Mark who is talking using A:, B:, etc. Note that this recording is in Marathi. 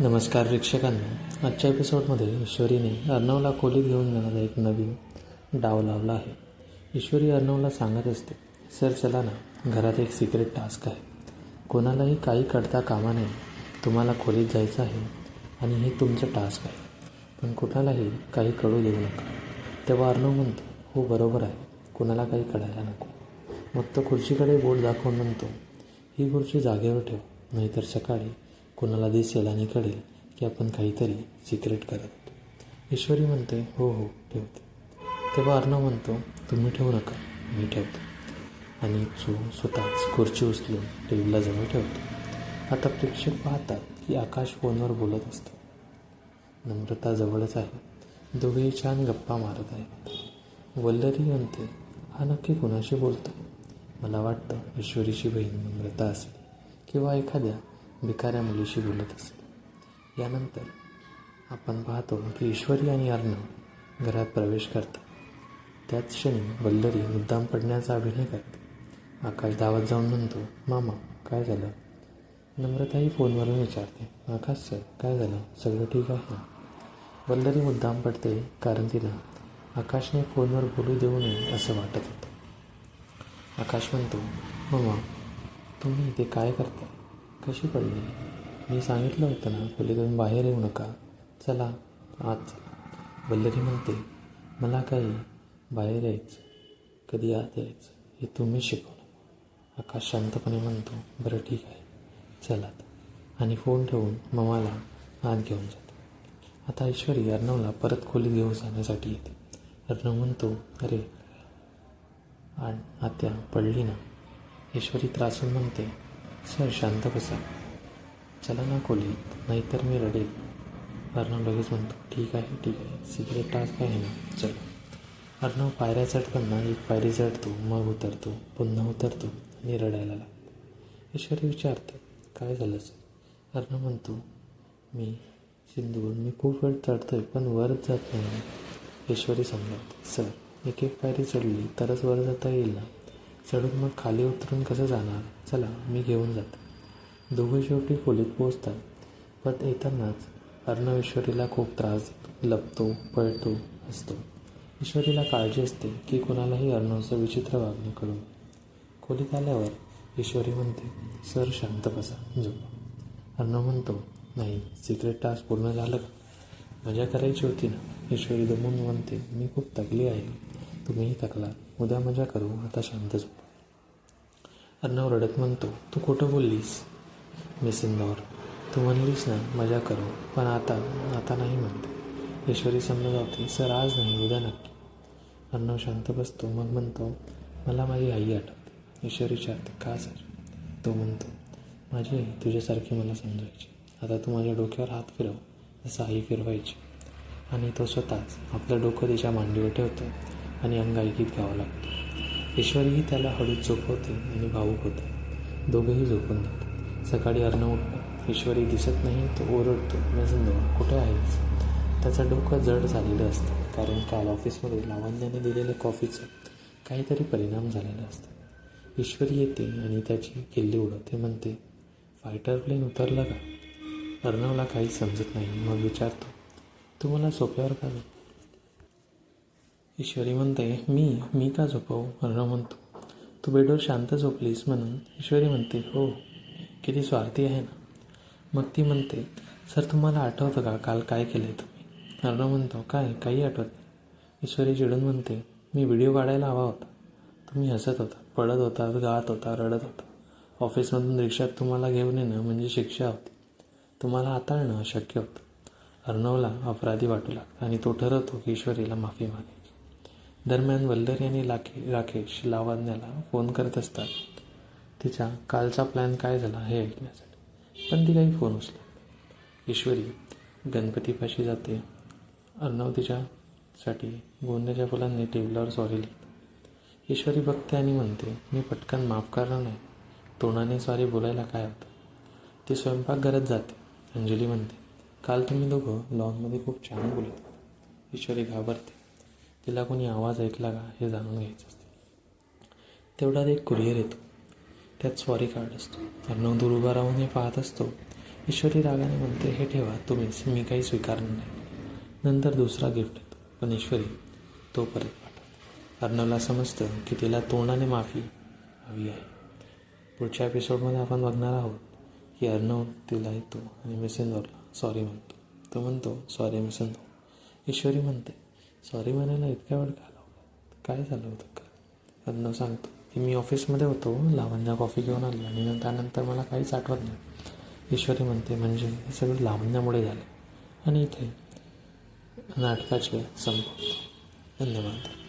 A: नमस्कार प्रेक्षकांना. आजच्या एपिसोडमध्ये ईश्वरीने अर्णवला खोलीत घेऊन जाण्याचा एक नवीन डाव लावला आहे. ईश्वरी अर्णवला सांगत असते सर चला ना. घरात एक सिक्रेट टास्क आहे. कोणालाही काही कळता कामा नये. तुम्हाला खोलीत जायचं आहे आणि हे तुमचं टास्क आहे. पण कुणालाही काही कळू देऊ नका. तेव्हा अर्णव म्हणतो हो बरोबर आहे. कुणाला काही कळायला नको. मग तो खुर्चीकडे बोट दाखवून म्हणतो ही खुर्ची जागेवर ठेव. नाहीतर सकाळी कोणाला दिसेल आणि कळेल की आपण काहीतरी सिक्रेट करत. होतो. ईश्वरी म्हणते हो हो ठेवते. तेव्हा अर्णव म्हणतो तुम्ही ठेवू नका मी ठेवतो. आणि चू स्वतःच खुर्ची उचलून टेबला जवळ ठेवतो. आता प्रेक्षक पाहतात की आकाश फोनवर बोलत असतो. नम्रता जवळच आहे. दोघेही छान गप्पा मारत आहेत. वल्लरी म्हणते हा नक्की कुणाशी बोलतो? मला वाटतं ईश्वरीची बहीण नम्रता असेल किंवा एखाद्या भिकाऱ्या मुलीशी बोलत असे. यानंतर आपण पाहतो की ईश्वरी आणि अर्णव घरात प्रवेश करतात. त्याच क्षणी वल्लरी मुद्दाम पडण्याचा अभिनय करते. आकाश धावत जाऊन म्हणतो मामा काय झालं? नम्रताही फोनवरून विचारते आकाश सर काय झालं? सगळं ठीक आहे? ना वल्लरी मुद्दाम पडते कारण तिला आकाशने फोनवर बोलू देऊ नये असं वाटत होतं. आकाश म्हणतो मामा तुम्ही इथे काय करताय? कशी पडली? मी सांगितलं होतं ना खोलीतून बाहेर येऊ नका. चला आज. चला वल्लरी म्हणते मला काही बाहेर यायचं कधी आत यायचं हे तुम्ही शिकवलं आकाश शांतपणे म्हणतो बरं ठीक आहे. चलात आणि फोन ठेवून ममाला आत घेऊन जातो. आता ऐश्वरी अर्णवला परत खोलीत घेऊन जाण्यासाठी येते. अर्णव म्हणतो अरे आत्या पडली ना. ऐश्वरी त्रासून म्हणते सर शांत बसा. चला ना खोलीत नाहीतर मी रडेल. अर्णव लगेच म्हणतो ठीक आहे ठीक आहे. सिगरेट टास्क आहे ना चल. अर्णव पायऱ्या चढताना एक पायरी चढतो मग उतरतो पुन्हा उतरतो आणि रडायला लागतो. ईश्वरी विचारते काय झालं सर? अर्णव म्हणतो मी सिंधू मी खूप वेळ चढतो आहे पण वरच जात नाही. ईश्वरी समजावते सर एक एक पायरी चढली तरच वर जाता येईल ना? चढून मग खाली उतरून कसं जाणार? चला मी घेऊन जातो. दोघे शेवटी खोलीत पोचतात पण येतानाच अर्णवेश्वरीला खूप त्रास लपतो पळतो असतो ईश्वरीला काळजी असते की कोणालाही अर्णवचं विचित्र वागणं कळू. खोलीत आल्यावर ईश्वरी म्हणते सर शांत बसा झोपा. अर्णव म्हणतो नाही सिक्रेट टास्क पूर्ण झालं का? मजा करायची होती ना. ईश्वरी दमून म्हणते मी खूप थकली आहे. तुम्हीही थकला. उद्या मजा करू. आता शांत झोपा. अर्णव रडत म्हणतो तू खोटं बोललीस? मिस इंदौर तू म्हणलीस ना मजा करू पण आता आता नाही म्हणते. ईश्वरी समजावते सर आज नाही उद्या नक्की. अर्णव शांत बसतो मग म्हणतो मला माझी आई आठवते. ईश्वर विचारते का सर? तो म्हणतो माझी आई तुझ्यासारखी मला समजायची. आता तू माझ्या डोक्यावर हात फिरव जसं आई फिरवायची. आणि तो स्वतःच आपलं डोकं तिच्या मांडीवर ठेवतो आणि अंगाईकीत गावं लागतो. ईश्वरीही त्याला हळूच झोपवते आणि भावूक होते. दोघेही झोपून जातात. सकाळी अर्ण उठतो ईश्वरी दिसत नाही तो ओरडतो नसंदो कुठे आहेस? त्याचं डोकं जड झालेलं असतं कारण काल ऑफिसमध्ये लावण्याने दिलेल्या कॉफीचं काहीतरी परिणाम झालेला असतो. ईश्वरी येते आणि त्याची किल्ली उडवते म्हणते फायटर प्लेन उतरलं का? अर्णवला काही समजत नाही मग विचारतो तू मला सोप्यावर का ईश्वरी म्हणते मी मी का झोपवू? अर्णव म्हणतो तू बेडवर शांत झोपलीस म्हणून ईश्वरी म्हणते हो किती स्वार्थी आहे ना. मग ती म्हणते सर तुम्हाला आठवतं का काल काय केलं तुम्ही? अर्णव म्हणतो काय काही आठवत नाही. ईश्वरी चिडून म्हणते मी व्हिडिओ काढायला हवा होता. तुम्ही हसत होता पडत होता गात होता रडत होता. ऑफिसमधून रिक्षात तुम्हाला घेऊन येणं म्हणजे शिक्षा होती. तुम्हाला हाताळणं अशक्य होतं. अर्णवला अपराधी वाटू लागतं आणि तो ठरवतो की ईश्वरीला माफी मागे दरम्यान वल्लरी आणि लाखे राकेश लावण्याला फोन करत असतात. तिचा कालचा प्लॅन काय झाला हे ऐकण्यासाठी. पण ती काही फोन उचला ईश्वरी गणपतीपाशी जाते. अर्णव तिच्यासाठी गोंड्याच्या फुलांनी टेबलावर सॉरी लिहिते. ईश्वरी बघते आणि म्हणते मी पटकन माफ करणार नाही. तोंडाने सॉरी बोलायला काय होतं? ती स्वयंपाकघरात जाते. अंजली म्हणते काल तुम्ही दोघं लॉनमध्ये खूप छान बोलत ईश्वरी घाबरते. तिला कोणी आवाज ऐकला का हे जाणून घ्यायचं असते. तेवढ्यात एक कुरिअर येतो. त्यात सॉरी कार्ड असतो. अर्णव दूर उभा राहून हे पाहत असतो. ईश्वरी रागाने म्हणते हे ठेवा तुम्हीच मी काही स्वीकारणार नाही. नंतर दुसरा गिफ्ट येतो. पण ईश्वरी तो परत पाठवतो अर्णवला समजतं की तिला तोंडाने माफी हवी आहे. पुढच्या एपिसोडमध्ये आपण बघणार आहोत की अर्णव तिला येतो आणि मिसेंदरला सॉरी म्हणतो. तो म्हणतो सॉरी मिसेंदर ईश्वरी म्हणते सॉरी म्हणायला इतक्या वेळ का लावला काय झालं होतं का? अन्न सांगतो. की मी ऑफिसमध्ये होतो लावण्या कॉफी घेऊन आली आणि नंतर त्यानंतर मला काहीच आठवत नाही. ईश्वरी म्हणते म्हणजे हे सगळं लावण्यामुळे झालं. आणि इथे नाटकाचे संपवतो. धन्यवाद.